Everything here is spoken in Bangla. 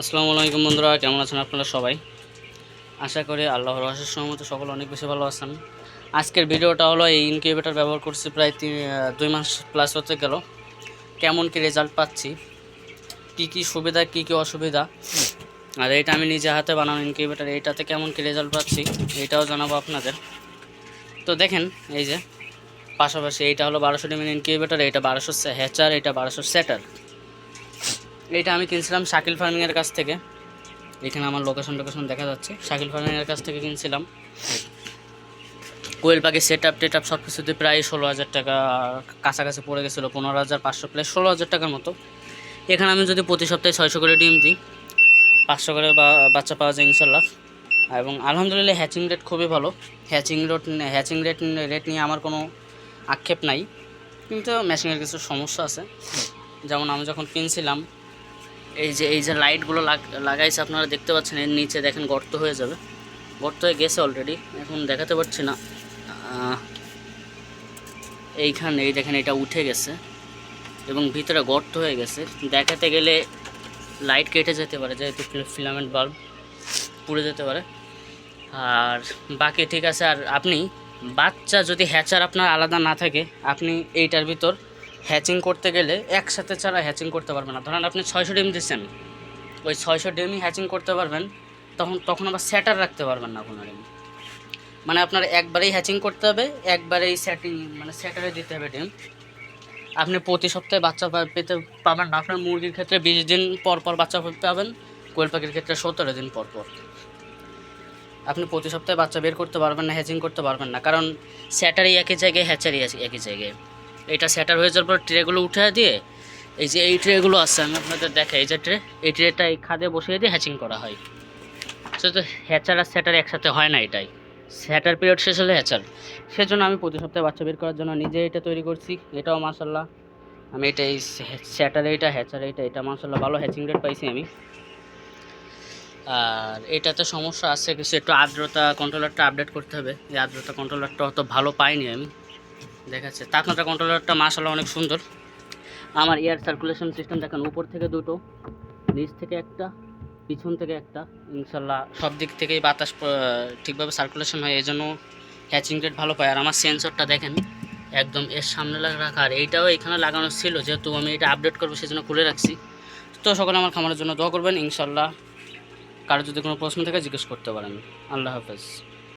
আসসালামু আলাইকুম বন্ধুরা, কেমন আছেন আপনারা সবাই? আশা করি আল্লাহর রহস্যের সহমত সকল অনেক বেশি ভালো আছেন। আজকের ভিডিওটা হলো এই ইনকিউবেটার ব্যবহার করছি প্রায় তিন দুই মাস প্লাস হতে গেল। কেমন কি রেজাল্ট পাচ্ছি? কি কি সুবিধা, কি কি অসুবিধা? আর এটা আমি নিজে হাতে বানানো ইনকিউবেটার এইটাতে কেমন কি রেজাল্ট পাচ্ছি, এটাও জানাব আপনাদের। তো দেখেন, এই যে, পাশাপাশি এইটা হলো বারোশো ডিমের ইনকিউবেটার এইটা বারোশো হ্যাচার এটা বারোশো সেটার এইটা আমি কিনছিলাম শাকিল ফার্মিংয়ের কাছ থেকে। এখানে আমার লোকেশন টোকেশন দেখা যাচ্ছে। শাকিল ফার্মিংয়ের কাছ থেকে কিনছিলাম। কোয়েল পাখি সেট আপ টেট আপ সব কিছুতে প্রায় ষোলো হাজার টাকা কাছাকাছি পড়ে গেছিল, পনেরো হাজার পাঁচশো, প্রায় ষোলো হাজার টাকার মতো। এখানে আমি যদি প্রতি সপ্তাহে ছয়শো করে ডিম দিই, পাঁচশো করে বাচ্চা পাওয়া যায় ইনশাল্লাহ এবং আলহামদুলিল্লাহ হ্যাচিং রেট খুবই ভালো। Hatching rate hatching rate rate নিয়ে আমার কোনো আক্ষেপ নাই। কিন্তু মেশিনের কিছু সমস্যা আছে। যেমন আমি যখন কিনছিলাম এই যে এই যে লাইটগুলো লাগ- লাগাইছে, আপনারা দেখতে পাচ্ছেন, এর নিচে দেখেন গর্ত হয়ে যাবে। গর্ত হয়ে গেছে অলরেডি এখন দেখাতে পারছি না। এইখানে, এই দেখেন, এটা উঠে গেছে এবং ভিতরে গর্ত হয়ে গেছে। দেখাতে গেলে লাইট কেটে যেতে পারে, যেহেতু ফিলামেন্ট বাল্ব পুড়ে যেতে পারে। আর বাকি ঠিক আছে, আর আপনি বাচ্চা যদি হ্যাচার আপনার আলাদা না থাকে, আপনি এইটার ভিতর হ্যাচিং করতে গেলে একসাথে ছাড়া হ্যাচিং করতে পারবেন না। ধরেন আপনি ছয়শো ডিম দিচ্ছেন। ওই ছয়শো ডিমই হ্যাচিং করতে পারবেন, তখন তখন আবার স্যাটার রাখতে পারবেন না কোনো ডিম মানে আপনার একবারেই হ্যাচিং করতে হবে, একবারেই স্যাটিং মানে স্যাটারে দিতে হবে ডিম আপনি প্রতি সপ্তাহে বাচ্চা পেতে পাবেন না। আপনার মুরগির ক্ষেত্রে বিশ দিন পর পর বাচ্চা পাবেন, কোয়েল পাখির ক্ষেত্রে সতেরো দিন পর পর। আপনি প্রতি সপ্তাহে বাচ্চা বের করতে পারবেন না, হ্যাচিং করতে পারবেন না, কারণ স্যাটারি একই জায়গায় হ্যাচারি একই জায়গায়। এটা স্যাটার হয়ে যাওয়ার পর ট্রেগুলো উঠে দিয়ে, এই যে এই ট্রেগুলো আছে, আমি আপনাদের দেখাই, এই যে ট্রে এই ট্রেটা এই খাদে বসিয়ে দিয়ে হ্যাচিং করা হয়। সে তো হ্যাচার আর স্যাটার একসাথে হয় না এটাই। স্যাটার পিরিয়ড শেষ হলে হ্যাচার সেজন্য আমি প্রতি সপ্তাহে বাচ্চা বের করার জন্য নিজে এটা তৈরি করছি, এটাও মাসাল্লাহ আমি এটা এই স্যাটার এইটা হ্যাচার এইটা, এটা মাসাল্লাহ ভালো হ্যাচিং রেট পাইছি আমি। আর এটাতে সমস্যা আছে কিছু, একটু আর্দ্রতা কন্ট্রোলারটা আপডেট করতে হবে। এই আর্দ্রতা কন্ট্রোলারটা অত ভালো পাইনি আমি। দেখাচ্ছে। তাপমাত্রা কন্ট্রোলারটা মাসাল্লাহ অনেক সুন্দর। আমার এয়ার সার্কুলেশন সিস্টেম দেখেন, উপর থেকে দুটো, নিচ থেকে একটা, পিছন থেকে একটা ইনশাল্লাহ সব দিক থেকেই বাতাস ঠিকভাবে সার্কুলেশন হয় এই জন্য হ্যাচিং রেট ভালো পায়। আর আমার সেন্সরটা দেখেন, একদম এর সামনে রাখা। আর এইটাও এখানে লাগানো ছিল, যেহেতু আমি এটা আপডেট করব সেজন্য খুলে রাখছি। তো সকলে আমার খামারের জন্য দোয়া করবেন ইনশাল্লাহ কারও যদি কোনো প্রশ্ন থাকে জিজ্ঞেস করতে পারেন। আল্লাহ হাফেজ।